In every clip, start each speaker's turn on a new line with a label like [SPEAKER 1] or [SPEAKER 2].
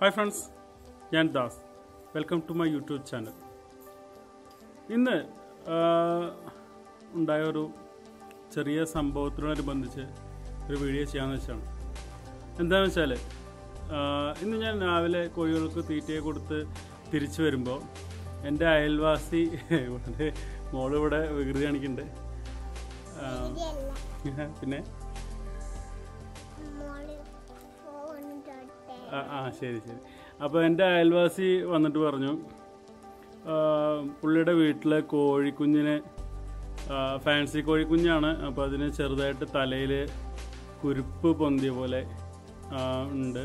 [SPEAKER 1] Hi friends ഞാൻ Das. Welcome to my YouTube channel ഇന്ന് ഉണ്ടായ ഒരു ചെറിയ സംഭവത്തിനോടനുബന്ധിച്ച് ഒരു വീഡിയോ ചെയ്യാമെന്ന് വെച്ചാണ്. എന്താണെന്ന് വെച്ചാൽ ഇന്ന് ഞാൻ രാവിലെ കോഴികൾക്ക് തീറ്റയെ കൊടുത്ത് തിരിച്ചു വരുമ്പോൾ എന്റെ അയൽവാസി ഇവിടെ മോളിവിടെ വികൃതി കാണിക്കുന്നുണ്ട് പിന്നെ? ആ ശരി ശരി. അപ്പോൾ എന്റെ അയൽവാസി വന്നിട്ട് പറഞ്ഞു പുള്ളിയുടെ വീട്ടിലെ കോഴിക്കുഞ്ഞിനെ ഫാൻസി കോഴിക്കുഞ്ഞാണ്. അപ്പോൾ അതിന് ചെറുതായിട്ട് തലയിൽ കുരുപ്പ് പൊന്തിയ പോലെ ഉണ്ട്.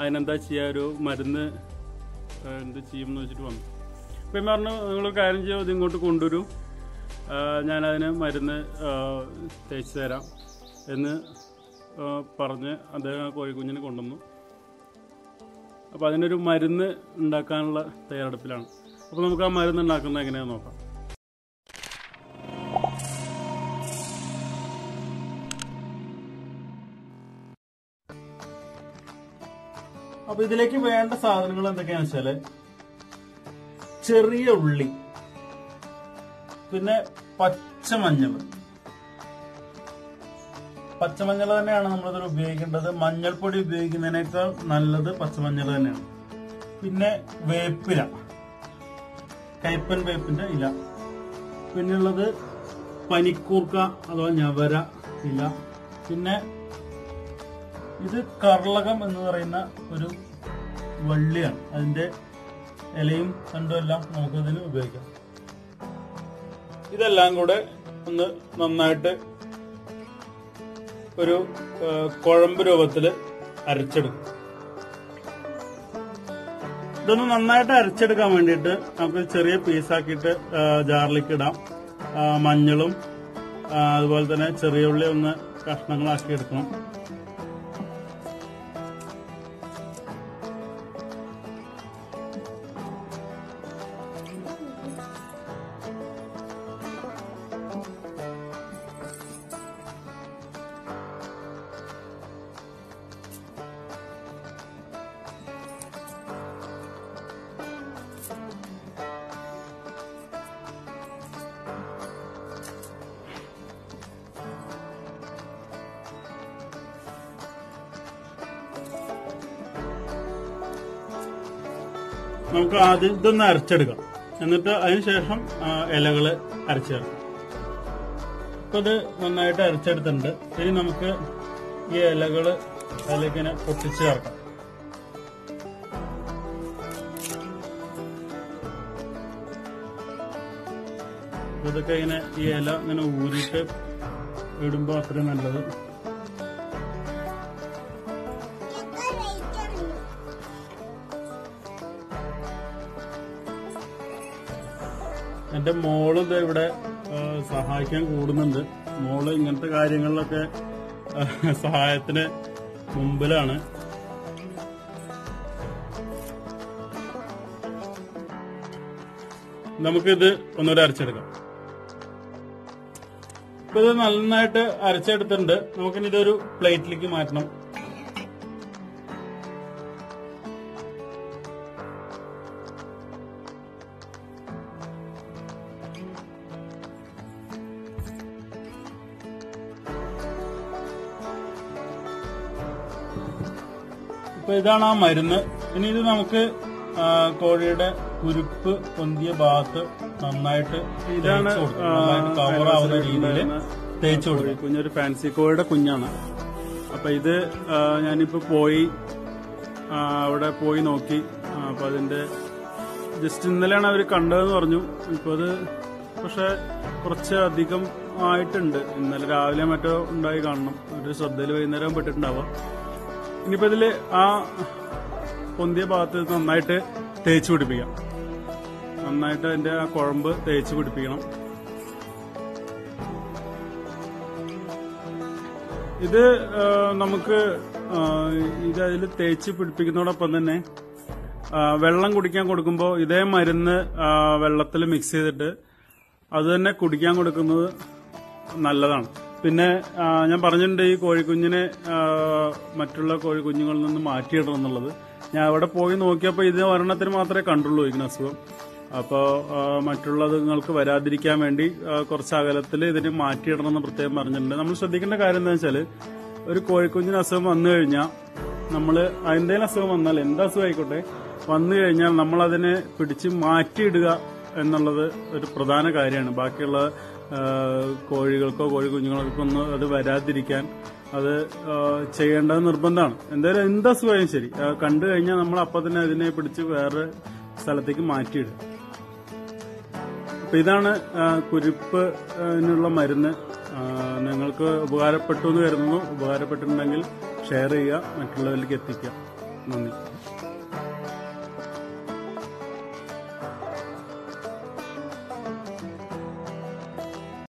[SPEAKER 1] അതിനെന്താ ചെയ്യുക ഒരു മരുന്ന് എന്ത് ചെയ്യുമെന്ന് വെച്ചിട്ട് വന്നു. അപ്പോൾ ഞാൻ പറഞ്ഞു നിങ്ങൾ കാര്യം ചെയ്യുമോ ഇത് ഇങ്ങോട്ട് കൊണ്ടുവരൂ. ഞാനതിന് മരുന്ന് തേച്ച് തരാം. എന്ന് പറഞ്ഞ് അദ്ദേഹം ആ കോഴിക്കുഞ്ഞിനെ കൊണ്ടുവന്നു. അപ്പോൾ അതിനൊരു മരുന്ന് ഉണ്ടാക്കാനുള്ള തയ്യാറെടുപ്പിലാണ്. അപ്പോൾ നമുക്ക് ആ മരുന്ന് ഉണ്ടാക്കുന്നത് എങ്ങനെയാണെന്ന് നോക്കാം. അപ്പോൾ ഇതിലേക്ക് വേണ്ട സാധനങ്ങൾ എന്തൊക്കെയാണെന്ന് വെച്ചാൽ ചെറിയ ഉള്ളി പിന്നെ പച്ചമഞ്ഞൾ പച്ചമഞ്ഞൾ തന്നെയാണ് നമ്മളിതിൽ ഉപയോഗിക്കേണ്ടത്. മഞ്ഞൾപ്പൊടി ഉപയോഗിക്കുന്നതിനേക്കാൾ നല്ലത് പച്ചമഞ്ഞൾ തന്നെയാണ്. പിന്നെ വേപ്പില. കൈപ്പൻ വേപ്പിന്റെ ഇല. പിന്നെയുള്ളത് പനിക്കൂർക്ക അഥവാ ഞവര ഇല. പിന്നെ ഇത് കർളകം എന്ന് പറയുന്ന ഒരു വള്ളിയാണ്. അതിന്റെ ഇലയും തണ്ടും എല്ലാം നമുക്കിതിന് ഉപയോഗിക്കാം. ഇതെല്ലാം കൂടെ ഒന്ന് നന്നായിട്ട് ഒരു കുഴമ്പ് രൂപത്തിൽ അരച്ചെടുക്കും. ഇതൊന്ന് നന്നായിട്ട് അരച്ചെടുക്കാൻ വേണ്ടിയിട്ട് നമുക്ക് ചെറിയ പീസാക്കിയിട്ട് ജാറിലേക്ക് ഇടാം. മഞ്ഞളും അതുപോലെ തന്നെ ചെറിയ ഉള്ളി ഒന്ന് കഷ്ണങ്ങളാക്കി എടുക്കണം. നമുക്ക് ആദ്യം ഇതൊന്ന് അരച്ചെടുക്കാം. എന്നിട്ട് അതിനുശേഷം ഇലകൾ ഇലകൾ അരച്ചെടുക്കാം അപ്പൊ ഇത് നന്നായിട്ട് അരച്ചെടുത്തിട്ടുണ്ട്. ഇനി നമുക്ക് ഈ ഇലകൾ അതിലേക്കിനെ പൊട്ടിച്ച് ചേർക്കാം. ഇതൊക്കെ ഇങ്ങനെ ഈ ഇല ഇങ്ങനെ ഊരിയിട്ട് ഇടുമ്പോ അത്രയും നല്ലത്. എന്റെ മോൾ ഇവിടെ സഹായിക്കാൻ കൂടുന്നുണ്ട്. മോൾ ഇങ്ങനത്തെ കാര്യങ്ങളിലൊക്കെ സഹായത്തിന് മുമ്പിലാണ്. നമുക്കിത് ഒന്നുകൂടെ അരച്ചെടുക്കാം. ഇപ്പൊ ഇത് നന്നായിട്ട് അരച്ചെടുത്തിട്ടുണ്ട്. നമുക്കിനി ഇതൊരു പ്ലേറ്റിലേക്ക് മാറ്റണം. ഇപ്പൊ ഇതാണ് ആ മരുന്ന്. ഇനി ഇത് നമുക്ക് കോഴിയുടെ കുരുപ്പ് പൊന്തിയ ഭാഗത്ത് നന്നായിട്ട്
[SPEAKER 2] ഇതാണ്
[SPEAKER 1] കവർ ആവുന്ന രീതിയിൽ തേച്ച് കൊടുക്കും
[SPEAKER 2] കുഞ്ഞൊരു ഫാൻസി കോഴിയുടെ കുഞ്ഞാണ്. അപ്പൊ ഇത് ഞാനിപ്പോ പോയി അവിടെ പോയി നോക്കി. അപ്പൊ അതിന്റെ ജസ്റ്റ് ഇന്നലെയാണ് അവർ കണ്ടതെന്ന് പറഞ്ഞു. ഇപ്പൊ അത് പക്ഷെ കുറച്ച് അധികം ആയിട്ടുണ്ട്. ഇന്നലെ രാവിലെ മറ്റോ ഉണ്ടായി കാണണം. ഒരു ശ്രദ്ധയിൽ വൈകുന്നേരം പെട്ടിട്ടുണ്ടാവാം ഇനിയിപ്പോ ഇതിൽ ആ പൊന്തിയ ഭാഗത്ത് നന്നായിട്ട് തേച്ച് പിടിപ്പിക്കാം. നന്നായിട്ട് അതിന്റെ ആ കുഴമ്പ് തേച്ച് പിടിപ്പിക്കണം. ഇത് നമുക്ക് ഇത് അതിൽ തേച്ച് പിടിപ്പിക്കുന്നതോടൊപ്പം തന്നെ വെള്ളം കുടിക്കാൻ കൊടുക്കുമ്പോൾ ഇതേ മരുന്ന് വെള്ളത്തിൽ മിക്സ് ചെയ്തിട്ട് അത് തന്നെ കുടിക്കാൻ കൊടുക്കുന്നത് നല്ലതാണ്. പിന്നെ ഞാൻ പറഞ്ഞിട്ടുണ്ട് ഈ കോഴിക്കുഞ്ഞിനെ മറ്റുള്ള കോഴിക്കുഞ്ഞുങ്ങളിൽ നിന്ന് മാറ്റിയിടണം എന്നുള്ളത്.
[SPEAKER 1] ഞാൻ അവിടെ പോയി നോക്കിയപ്പോൾ ഇത് ഒരെണ്ണത്തിന് മാത്രമേ കണ്ടുള്ളൂ ഇങ്ങനെ അസുഖം. അപ്പോൾ മറ്റുള്ളതുങ്ങൾക്ക് വരാതിരിക്കാൻ വേണ്ടി കുറച്ച് അകലത്തിൽ ഇതിനെ മാറ്റിയിടണമെന്ന് പ്രത്യേകം പറഞ്ഞിട്ടുണ്ട്. നമ്മൾ ശ്രദ്ധിക്കേണ്ട കാര്യം എന്താ വെച്ചാൽ ഒരു കോഴിക്കുഞ്ഞിന് അസുഖം വന്നു കഴിഞ്ഞാൽ നമ്മൾ എന്തെങ്കിലും അസുഖം വന്നാൽ എന്താ അസുഖം ആയിക്കോട്ടെ വന്നു കഴിഞ്ഞാൽ നമ്മൾ അതിനെ പിടിച്ച് മാറ്റിയിടുക എന്നുള്ളത് ഒരു പ്രധാന കാര്യമാണ്. ബാക്കിയുള്ള കോഴികൾക്കോ കോഴി കുഞ്ഞുങ്ങൾക്കോ ഒന്നും അത് വരാതിരിക്കാൻ അത് ചെയ്യേണ്ടത് നിർബന്ധമാണ്. എന്തായാലും എന്താ സുഖം ശരി. കണ്ടു കഴിഞ്ഞാൽ നമ്മൾ അപ്പൊ തന്നെ അതിനെ പിടിച്ച് വേറെ സ്ഥലത്തേക്ക് മാറ്റിയിടും. അപ്പൊ ഇതാണ് കുരുപ്പിനുള്ള മരുന്ന്. നിങ്ങൾക്ക് ഉപകാരപ്പെട്ടു എന്ന് കരുതുന്നു. ഉപകാരപ്പെട്ടിട്ടുണ്ടെങ്കിൽ ഷെയർ ചെയ്യുക. മറ്റുള്ളവരിലേക്ക് എത്തിക്കുക. നന്ദി.